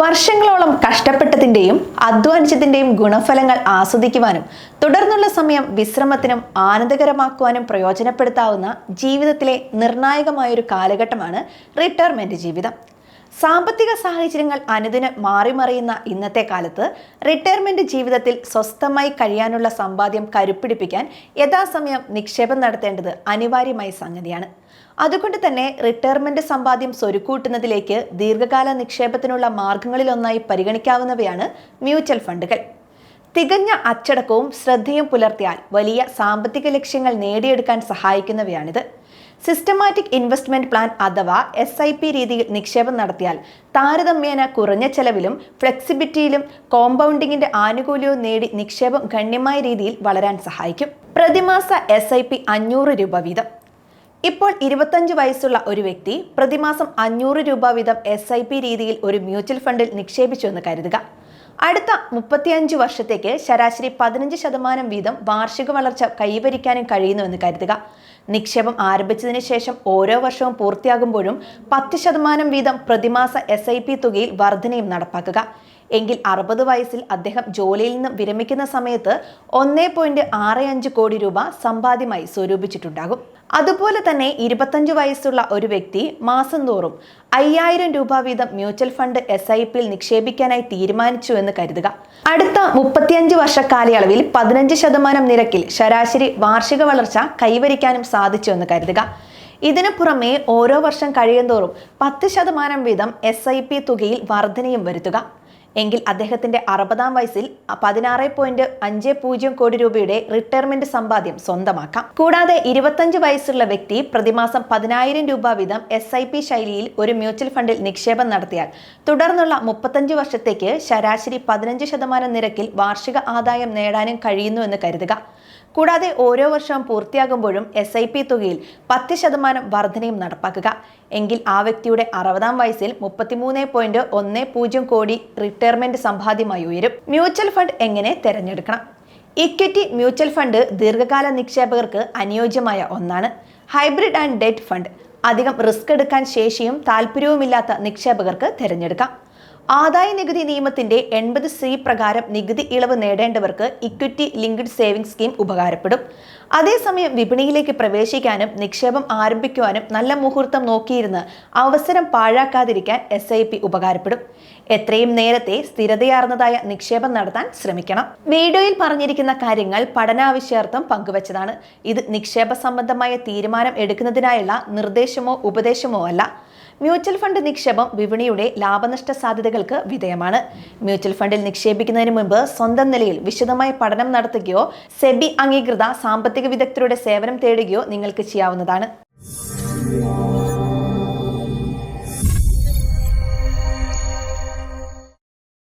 വർഷങ്ങളോളം കഷ്ടപ്പെട്ടതിന്റെയും അധ്വാനിച്ചതിന്റെയും ഗുണഫലങ്ങൾ ആസ്വദിക്കുവാനും തുടർന്നുള്ള സമയം വിശ്രമത്തിനും ആനന്ദകരമാക്കുവാനും പ്രയോജനപ്പെടുത്താവുന്ന ജീവിതത്തിലെ നിർണായകമായൊരു കാലഘട്ടമാണ് റിട്ടയർമെന്റ് ജീവിതം. സാമ്പത്തിക സാഹചര്യങ്ങൾ അനുദിനം മാറിമറിയുന്ന ഇന്നത്തെ കാലത്ത് റിട്ടയർമെന്റ് ജീവിതത്തിൽ സ്വസ്ഥമായി കഴിയാനുള്ള സമ്പാദ്യം കരുപ്പിടിപ്പിക്കാൻ യഥാസമയം നിക്ഷേപം നടത്തേണ്ടത് അനിവാര്യമായ സംഗതിയാണ്. അതുകൊണ്ട് തന്നെ റിട്ടയർമെന്റ് സമ്പാദ്യം സ്വരുക്കൂട്ടുന്നതിലേക്ക് ദീർഘകാല നിക്ഷേപത്തിനുള്ള മാർഗങ്ങളിലൊന്നായി പരിഗണിക്കാവുന്നവയാണ് മ്യൂച്വൽ ഫണ്ടുകൾ. തികഞ്ഞ അച്ചടക്കവും ശ്രദ്ധയും പുലർത്തിയാൽ വലിയ സാമ്പത്തിക ലക്ഷ്യങ്ങൾ നേടിയെടുക്കാൻ സഹായിക്കുന്നവയാണിത്. സിസ്റ്റമാറ്റിക് ഇൻവെസ്റ്റ്മെന്റ് പ്ലാൻ അഥവാ എസ് ഐ പി രീതിയിൽ നിക്ഷേപം നടത്തിയാൽ താരതമ്യേന കുറഞ്ഞ ചെലവിലും ഫ്ലെക്സിബിലിറ്റിയിലും കോമ്പൗണ്ടിങ്ങിന്റെ ആനുകൂല്യവും നേടി നിക്ഷേപം ഗണ്യമായ രീതിയിൽ വളരാൻ സഹായിക്കും. പ്രതിമാസ എസ് ഐ പി അഞ്ഞൂറ് രൂപ വീതം. ഇപ്പോൾ ഇരുപത്തഞ്ച് വയസ്സുള്ള ഒരു വ്യക്തി പ്രതിമാസം അഞ്ഞൂറ് രൂപ വീതം എസ് ഐ പി രീതിയിൽ ഒരു മ്യൂച്വൽ ഫണ്ടിൽ നിക്ഷേപിച്ചു എന്ന് കരുതുക. അടുത്ത മുപ്പത്തിയഞ്ച് വർഷത്തേക്ക് ശരാശരി പതിനഞ്ച് ശതമാനം വീതം വാർഷിക വളർച്ച കൈവരിക്കാനും കഴിയുന്നുവെന്ന് കരുതുക. നിക്ഷേപം ആരംഭിച്ചതിന് ശേഷം ഓരോ വർഷവും പൂർത്തിയാകുമ്പോഴും പത്ത് ശതമാനം വീതം പ്രതിമാസ എസ് ഐ പി തുകയിൽ വർധനയും നടപ്പാക്കുക. എങ്കിൽ അറുപത് വയസ്സിൽ അദ്ദേഹം ജോലിയിൽ നിന്ന് വിരമിക്കുന്ന സമയത്ത് ഒന്നേ പോയിന്റ് ആറ് അഞ്ച് കോടി രൂപ സമ്പാദ്യമായി സ്വരൂപിച്ചിട്ടുണ്ടാകും. അതുപോലെ തന്നെ ഇരുപത്തഞ്ച് വയസ്സുള്ള ഒരു വ്യക്തി മാസം തോറും അയ്യായിരം രൂപ വീതം മ്യൂച്വൽ ഫണ്ട് എസ് ഐ പിയിൽ നിക്ഷേപിക്കാനായി തീരുമാനിച്ചു എന്ന് കരുതുക. അടുത്ത മുപ്പത്തിയഞ്ച് വർഷ കാലയളവിൽ പതിനഞ്ച് ശതമാനം നിരക്കിൽ ശരാശരി വാർഷിക വളർച്ച കൈവരിക്കാനും സാധിച്ചു എന്ന് കരുതുക. ഇതിനു പുറമെ ഓരോ വർഷം കഴിയുന്തോറും പത്ത് ശതമാനം വീതം എസ് ഐ പി തുകയിൽ വർധനയും വരുത്തുക. എങ്കിൽ അദ്ദേഹത്തിന്റെ അറുപതാം വയസ്സിൽ പതിനാറ് പോയിന്റ് അഞ്ച് പൂജ്യം കോടി രൂപയുടെ റിട്ടയർമെന്റ് സമ്പാദ്യം സ്വന്തമാക്കാം. കൂടാതെ ഇരുപത്തഞ്ച് വയസ്സുള്ള വ്യക്തി പ്രതിമാസം പതിനായിരം രൂപ വീതം എസ് ഐ പി ശൈലിയിൽ ഒരു മ്യൂച്വൽ ഫണ്ടിൽ നിക്ഷേപം നടത്തിയാൽ തുടർന്നുള്ള മുപ്പത്തഞ്ച് വർഷത്തേക്ക് ശരാശരി പതിനഞ്ച് ശതമാനം നിരക്കിൽ വാർഷിക ആദായം നേടാനും കഴിയുന്നു എന്ന് കരുതുക. കൂടാതെ ഓരോ വർഷവും പൂർത്തിയാകുമ്പോഴും എസ് ഐ പി തുകയിൽ പത്ത് ശതമാനം വർധനയും നടപ്പാക്കുക. എങ്കിൽ ആ വ്യക്തിയുടെ അറുപതാം വയസ്സിൽ മുപ്പത്തിമൂന്ന് പോയിന്റ് ഒന്ന് പൂജ്യം കോടി റിട്ടയർമെന്റ് സമ്പാദ്യമായി ഉയരും. മ്യൂച്വൽ ഫണ്ട് എങ്ങനെ തിരഞ്ഞെടുക്കണം? ഇക്വിറ്റി മ്യൂച്വൽ ഫണ്ട് ദീർഘകാല നിക്ഷേപകർക്ക് അനുയോജ്യമായ ഒന്നാണ്. ഹൈബ്രിഡ് ആൻഡ് ഡെറ്റ് ഫണ്ട് അധികം റിസ്ക് എടുക്കാൻ ശേഷിയും താല്പര്യവുമില്ലാത്ത നിക്ഷേപകർക്ക് തിരഞ്ഞെടുക്കാം. ആദായ നികുതി നിയമത്തിന്റെ എൺപത് സി പ്രകാരം നികുതി ഇളവ് നേടേണ്ടവർക്ക് ഇക്വിറ്റി ലിങ്ക്ഡ് സേവിംഗ് സ്കീം ഉപകാരപ്പെടും. അതേസമയം വിപണിയിലേക്ക് പ്രവേശിക്കാനും നിക്ഷേപം ആരംഭിക്കുവാനും നല്ല മുഹൂർത്തം നോക്കിയിരുന്ന് അവസരം പാഴാക്കാതിരിക്കാൻ എസ് ഐ പി ഉപകാരപ്പെടും. എത്രയും നേരത്തെ സ്ഥിരതയാർന്നതായ നിക്ഷേപം നടത്താൻ ശ്രമിക്കണം. വീഡിയോയിൽ പറഞ്ഞിരിക്കുന്ന കാര്യങ്ങൾ പഠനാവശ്യാർത്ഥം പങ്കുവച്ചതാണ്. ഇത് നിക്ഷേപ സംബന്ധമായ തീരുമാനം എടുക്കുന്നതിനായുള്ള നിർദ്ദേശമോ ഉപദേശമോ അല്ല. മ്യൂച്വൽ ഫണ്ട് നിക്ഷേപം വിപണിയുടെ ലാഭനഷ്ട സാധ്യതകൾക്ക് വിധേയമാണ്. മ്യൂച്വൽ ഫണ്ടിൽ നിക്ഷേപിക്കുന്നതിന് മുമ്പ് സ്വന്തം നിലയിൽ വിശദമായ പഠനം നടത്തുകയോ സെബി അംഗീകൃത സാമ്പത്തിക വിദഗ്ധരുടെ സേവനം തേടുകയോ നിങ്ങൾക്ക് ചെയ്യാവുന്നതാണ്.